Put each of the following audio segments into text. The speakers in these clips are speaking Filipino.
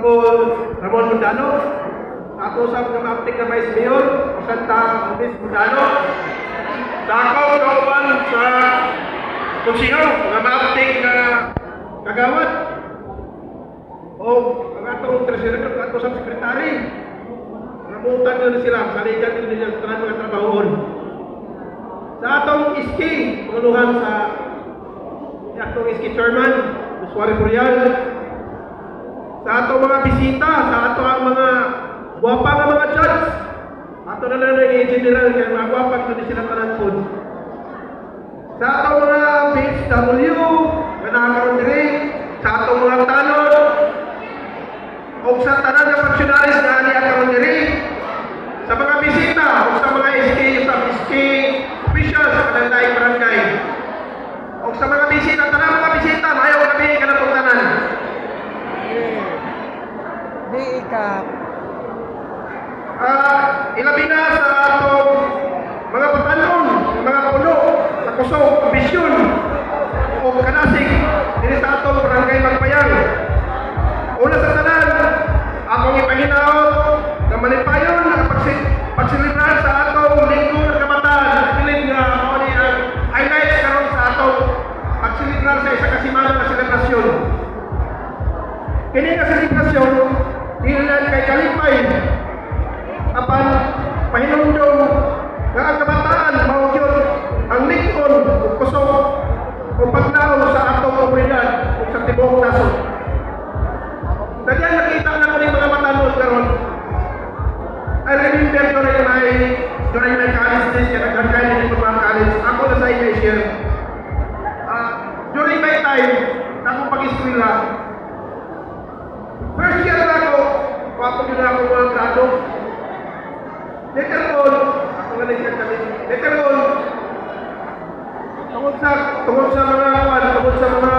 Honorable Ramon Mundano, sa sa mga maaptik na Vice Mayor, o Santa Luis Mundano, sa ako kauban sa Kunsiyo, mga maaptik na kagawad, o ang atong treasurer, ang atong sa sekretary, namutan nila sila, saligan nila nila sa mga trabahoon. Sa atong iski, panguluhan sa atong iski chairman, Usuari Boreal, sa atong mga bisita, sa ato ang mga guwapa nga mga judge, ato na lang ng general, kaya mga guwapa, ito di sila tanan po. Sa atong mga PHW, nga nakakaroon diri, sa atong mga tanod, o sa tanan nga functionaries nga ani akaroon diri, sa mga bisita, o sa mga SK, sa SK officials sa Kalanday Barangay, o sa mga bisita, tanan mga bisita, mayaw kami kanapong tanan. Di ikap. Ah, ilabi na sa atong mga patanon, mga puno, sa kusog, bisyon, o kanasig, dili sa atong barangay Magpayang. Una sa tanan, akong ipanginaot na malipayon na pagsi- pagsilibrar sa atong linggo ng kabataan, pilit nga mao ni ang highlights karon sa atong pagsilibrar sa isa kasimana na selebrasyon. Kini nga selebrasyon, ilan kay kalipay, apan pahinumdum nga ang kabataan mao gyud ang lingkon ug kusog o paglaom sa atong komunidad ug sa tibuok nasod. Daghan nakita na ko ni mga matanod karon. I remember during my during my college days, kaya nagkakay din mga college, ako na sa inyo i-share. Ah, during my time, ako pag-eskwela, First year na ako, papo yun ako mga grado. Later on, ako nga nagsikat kami. Later on, tungkol sa, tungkol sa mga, ano, tungkol sa mga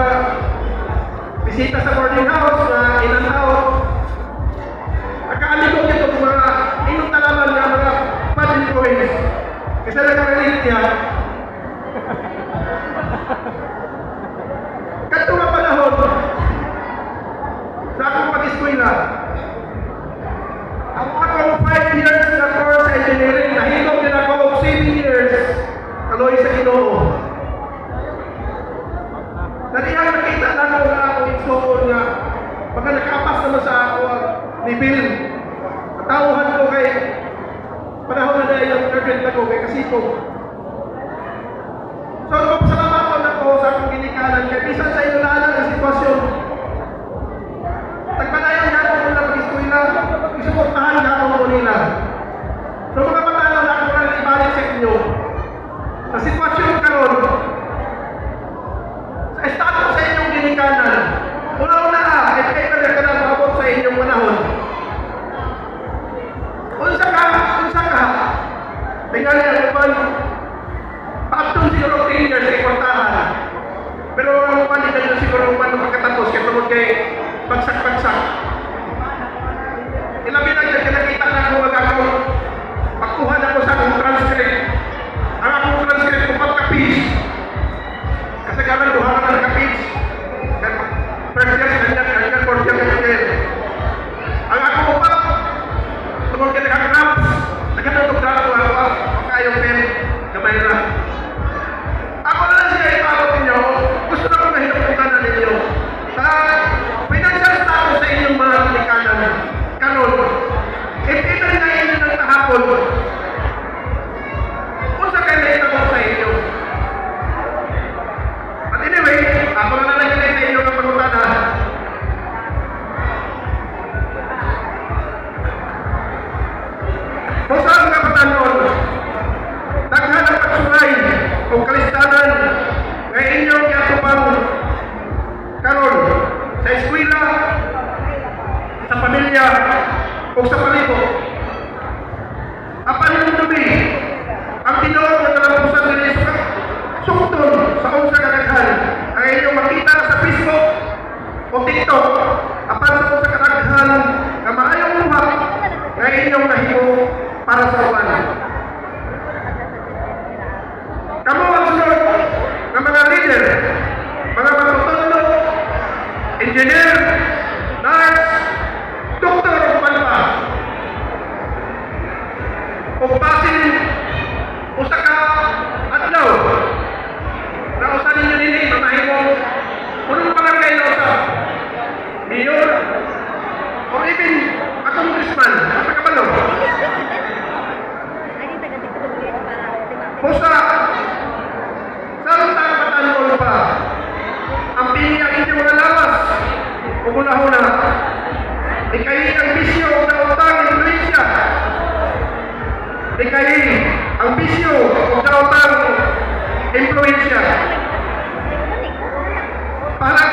boarding house na ilang tao, nakaali ko dito kung mga inyong talaman na mga bad influence. Kasi nakarelate niya, Kanto nga panahon, sa akong pag-eskwela, ang akong 5 years na course engineering, nahilog din ako og 7 years kaloy sa Ginoo. Nadiyang nakita na ko nga akong igsoon nga baka nakapas naman sa ako ang nibil. Katawhan ko kay panahon na dahil ang urgent ako kay kasipog. So, papasalamatan ako sa akong ginikanan kay bisan sa bagsak-bagsak. O sa palibot. Apan yung tubi, ang tinuod ng talampusan din sa sukton sa unsa kadaghan ang inyong makita sa Facebook o TikTok apan sa unsa kadaghan nga maayong luha nga inyong nahimo para sa uban. Kailin ang bisyo o daotang influensya. Ikailin ang bisyo o daotang influensya. Para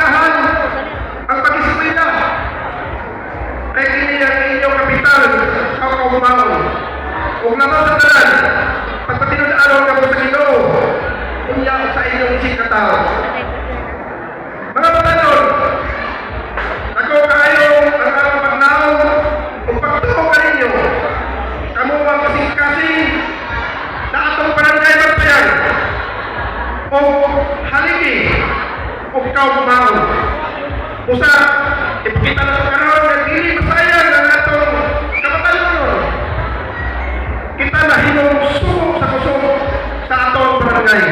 ikaw bumangon. Usa, ipakita na sa karoon na dili masayang ang atong kapatalunan. Kita na hinong sumok sa kusumok sa atong barangay.